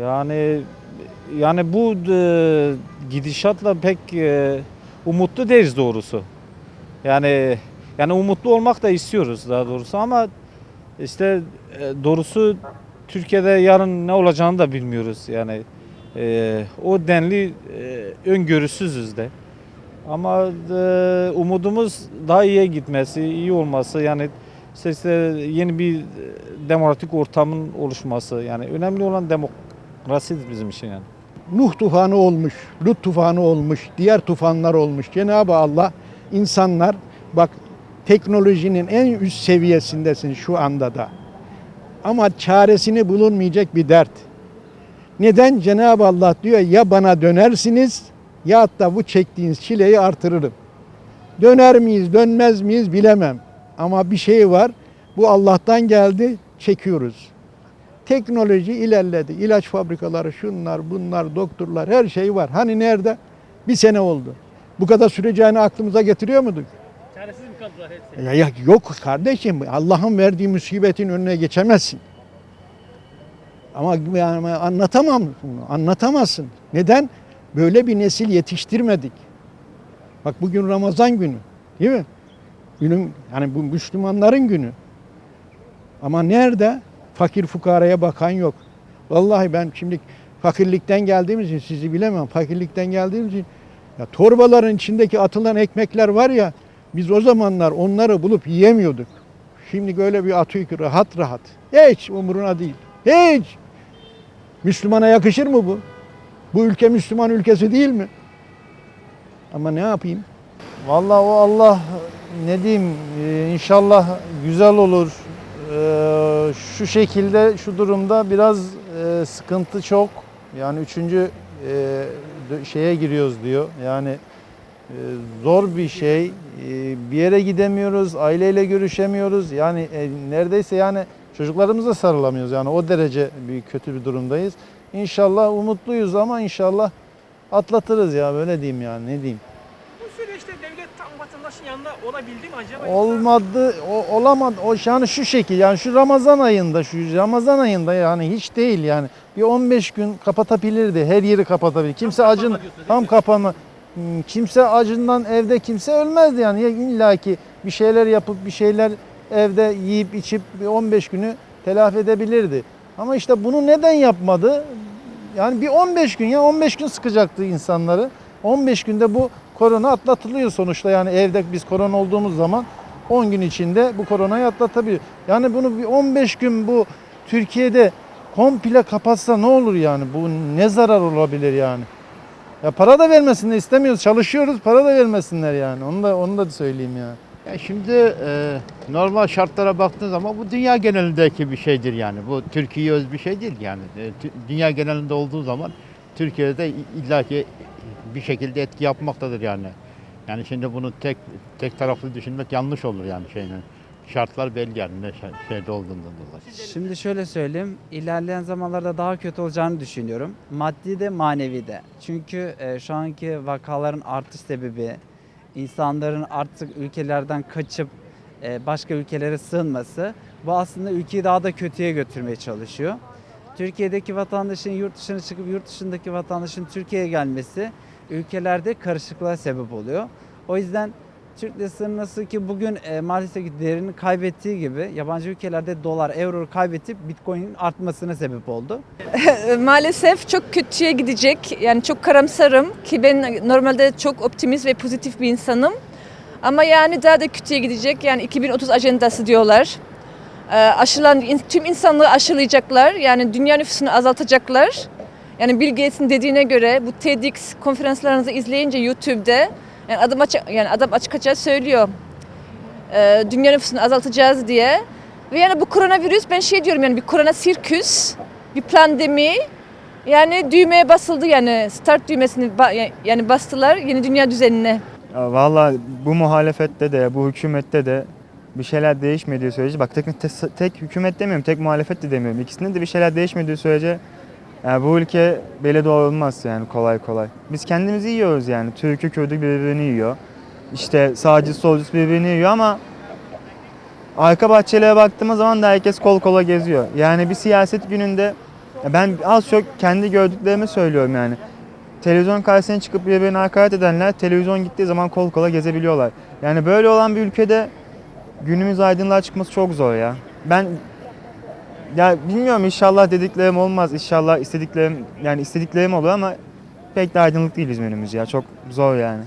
Yani yani bu e, gidişatla pek e, umutlu değiliz doğrusu. Yani yani umutlu olmak da istiyoruz daha doğrusu ama işte e, doğrusu Türkiye'de yarın ne olacağını da bilmiyoruz yani. E, o denli e, öngörüsüzüz de. Ama e, umudumuz daha iyiye gitmesi, iyi olması yani işte, işte yeni bir e, demokratik ortamın oluşması yani önemli olan demokrasidir bizim için yani. Nuh tufanı olmuş, Lut tufanı olmuş, diğer tufanlar olmuş. Cenab-ı Allah insanlar bak teknolojinin en üst seviyesindesin şu anda da. Ama çaresini bulunmayacak bir dert. Neden? Cenab-ı Allah diyor ya bana dönersiniz ya da bu çektiğiniz çileyi artırırım. Döner miyiz, dönmez miyiz bilemem. Ama bir şey var. Bu Allah'tan geldi, çekiyoruz. Teknoloji ilerledi. İlaç fabrikaları, şunlar, bunlar, doktorlar, her şey var. Hani nerede? Bir sene oldu. Bu kadar süreceğini aklımıza getiriyor muyduk? Çaresiz mi kaldılar hepsi? Ya, ya yok kardeşim. Allah'ın verdiği musibetin önüne geçemezsin. Ama yani anlatamam bunu. Anlatamazsın. Neden? Böyle bir nesil yetiştirmedik. Bak bugün Ramazan günü. Değil mi? Günün yani bu Müslümanların günü. Ama nerede? Fakir fukaraya bakan yok. Vallahi ben şimdi fakirlikten geldiğim için sizi bilemem. Fakirlikten geldiğim için ya torbaların içindeki atılan ekmekler var ya biz o zamanlar onları bulup yiyemiyorduk. Şimdi böyle bir atıyor ki rahat rahat. Hiç umuruna değil. Hiç. Müslümana yakışır mı bu? Bu ülke Müslüman ülkesi değil mi? Ama ne yapayım? Vallahi o Allah ne diyeyim inşallah güzel olur. E, Şu şekilde şu durumda biraz e, sıkıntı çok. Yani üçüncü e, şeye giriyoruz diyor. Yani e, zor bir şey. E, Bir yere gidemiyoruz, aileyle görüşemiyoruz. Yani e, neredeyse yani çocuklarımıza sarılamıyoruz. Yani o derece bir kötü bir durumdayız. İnşallah umutluyuz ama inşallah atlatırız ya böyle diyeyim yani ne diyeyim. Bu süreçte devlet tam vatandaşın yanında olabildi mi acaba? Olmadı, o, olamadı. O yani şu şekil yani şu Ramazan ayında, şu Ramazan ayında yani hiç değil yani. Bir 15 gün kapatabilirdi. Her yeri kapatabilir. Kimse kapanma acın tam kapanma. Hmm, Kimse acından evde kimse ölmezdi yani. Ya illaki bir şeyler yapıp bir şeyler evde yiyip içip bir 15 günü telafi edebilirdi. Ama işte bunu neden yapmadı? Yani bir 15 gün ya 15 gün sıkacaktı insanları. 15 günde bu korona atlatılıyor sonuçta yani evde biz korona olduğumuz zaman 10 gün içinde bu koronayı atlatabiliyor. Yani bunu bir 15 gün bu Türkiye'de komple kapatsa ne olur yani? Bu ne zarar olabilir yani? Ya para da vermesinler istemiyoruz. Çalışıyoruz para da vermesinler yani. Onu da onu da söyleyeyim ya. Ya şimdi e, normal şartlara baktığın zaman bu dünya genelindeki bir şeydir yani. Bu Türkiye'ye öz bir şey değil yani. E, dünya genelinde olduğu zaman Türkiye'de illaki bir şekilde etki yapmaktadır yani. Yani şimdi bunu tek tek taraflı düşünmek yanlış olur yani şeyin. Şartlar belli yani ne şey- şeyde olduğundan dolayı. Şimdi şöyle söyleyeyim, ilerleyen zamanlarda daha kötü olacağını düşünüyorum. Maddi de manevi de. Çünkü e, şu anki vakaların artış sebebi, insanların artık ülkelerden kaçıp e, başka ülkelere sığınması, bu aslında ülkeyi daha da kötüye götürmeye çalışıyor. Türkiye'deki vatandaşın yurt dışına çıkıp yurt dışındaki vatandaşın Türkiye'ye gelmesi ülkelerde karışıklığa sebep oluyor. O yüzden Türk lirasının nasıl ki bugün e, maalesef değerini kaybettiği gibi yabancı ülkelerde dolar, euro kaybetip bitcoin'in artmasına sebep oldu. Maalesef çok kötüye gidecek. Yani çok karamsarım ki ben normalde çok optimist ve pozitif bir insanım. Ama yani daha da kötüye gidecek. Yani 2030 ajandası diyorlar. Ee, Aşılan tüm insanlığı aşılayacaklar. Yani dünya nüfusunu azaltacaklar. Yani Bill Gates'in dediğine göre bu TEDx konferanslarınızı izleyince YouTube'da yani adam açık yani adam açık açık söylüyor. Ee, dünya nüfusunu azaltacağız diye. Ve yani bu koronavirüs ben şey diyorum yani bir korona sirküs, bir pandemi. Yani düğmeye basıldı yani start düğmesini yani bastılar yeni dünya düzenine. Valla bu muhalefette de bu hükümette de bir şeyler değişmediği sürece bak tek, tek, tek hükümet demiyorum tek muhalefet de demiyorum ikisinde de bir şeyler değişmediği sürece yani bu ülke belediye olmaz yani kolay kolay. Biz kendimizi yiyoruz yani Türk'ü Kürd'ü birbirini yiyor. İşte sağcı solcusu birbirini yiyor ama arka bahçelere baktığımız zaman da herkes kol kola geziyor. Yani bir siyaset gününde ben az çok kendi gördüklerimi söylüyorum yani. Televizyon karşısına çıkıp birbirine hakaret edenler televizyon gittiği zaman kol kola gezebiliyorlar. Yani böyle olan bir ülkede günümüz aydınlığa çıkması çok zor ya. Ben ya bilmiyorum inşallah dediklerim olmaz. İnşallah istediklerim yani istediklerim olur ama pek de aydınlık değil bizim önümüz ya. Çok zor yani.